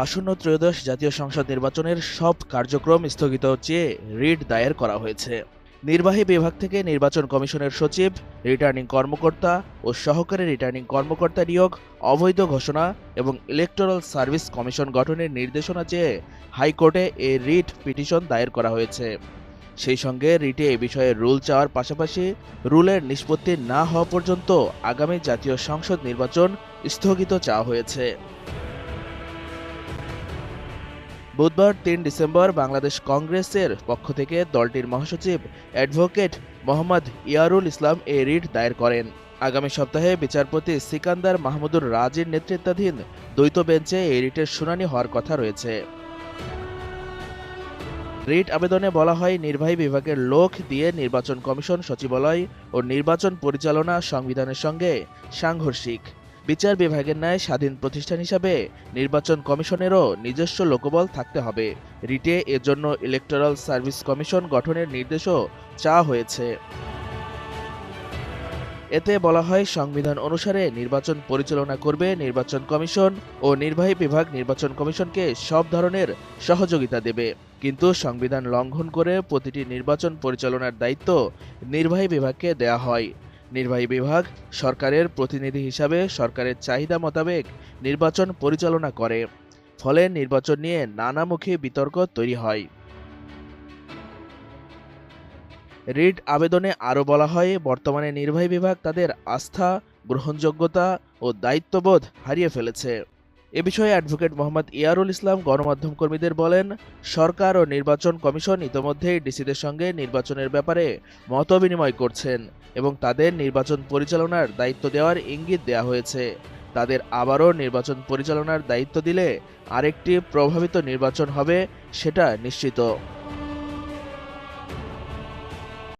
আসন্ন ত্রয়োদশ জাতীয় সংসদ নির্বাচনের সব কার্যক্রম স্থগিত চেয়ে রিট দায়ের করা হয়েছে। নির্বাহী বিভাগ থেকে নির্বাচন কমিশনের সচিব, রিটার্নিং কর্মকর্তা ও সহকারী রিটার্নিং কর্মকর্তা নিয়োগ, অবৈধ ঘোষণা এবং ইলেকটোরাল সার্ভিস কমিশন গঠনের নির্দেশনা চেয়ে হাইকোর্টে এ রিট পিটিশন দায়ের করা হয়েছে। সেই সঙ্গে রিটে এ বিষয়ে রুল চাওয়ার পাশাপাশি রুলের নিষ্পত্তি না হওয়া পর্যন্ত আগামী জাতীয় সংসদ নির্বাচন স্থগিত চাওয়া হয়েছে। বুধবার তিন ডিসেম্বর বাংলাদেশ কংগ্রেসের পক্ষ থেকে দলটির মহাসচিব অ্যাডভোকেট মোহাম্মদ ইয়ারুল ইসলাম এ রিট দায়ের করেন। আগামী সপ্তাহে বিচারপতি সিকান্দার মাহমুদুর রাজির নেতৃত্বাধীন দ্বৈত বেঞ্চে এই রিটের শুনানি হওয়ার কথা রয়েছে। রিট আবেদনে বলা হয়, নির্বাহী বিভাগের লোক দিয়ে নির্বাচন কমিশন, সচিবালয় ও নির্বাচন পরিচালনা সংবিধানের সঙ্গে সাংঘর্ষিক। বিচার বিভাগের ন্যায় স্বাধীন প্রতিষ্ঠান হিসাবে নির্বাচন কমিশনেরও নিজস্ব লোকবল থাকতে হবে। রিটে এজন্য ইলেকটোরাল সার্ভিস কমিশন গঠনের নির্দেশও চাওয়া হয়েছে। এতে বলা হয়, সংবিধান অনুসারে নির্বাচন পরিচালনা করবে নির্বাচন কমিশন ও নির্বাহী বিভাগ নির্বাচন কমিশনকে সব ধরনের সহযোগিতা দেবে। কিন্তু সংবিধান লঙ্ঘন করে প্রতিটি নির্বাচন পরিচালনার দায়িত্ব নির্বাহী বিভাগকে দেয়া হয়। নির্বাহী বিভাগ সরকারের প্রতিনিধি হিসাবে সরকারের চাহিদা মোতাবেক নির্বাচন পরিচালনা করে। ফলে নির্বাচন নিয়ে নানামুখী বিতর্ক তৈরি হয়। রিট আবেদনে আরও বলা হয়, বর্তমানে নির্বাহী বিভাগ তাদের আস্থা, গ্রহণযোগ্যতা ও দায়িত্ববোধ হারিয়ে ফেলেছে। এ বিষয়ে অ্যাডভোকেট মোহাম্মদ ইয়ারুল ইসলাম গণমাধ্যম কর্মীদের বলেন, সরকার ও নির্বাচন কমিশন ইতোমধ্যেই ডিসিদের সঙ্গে নির্বাচনের ব্যাপারে মত বিনিময় করছেন এবং তাদের নির্বাচন পরিচালনার দায়িত্ব দেওয়ার ইঙ্গিত দেওয়া হয়েছে। তাদের আবারও নির্বাচন পরিচালনার দায়িত্ব দিলে আরেকটি প্রভাবিত নির্বাচন হবে, সেটা নিশ্চিত।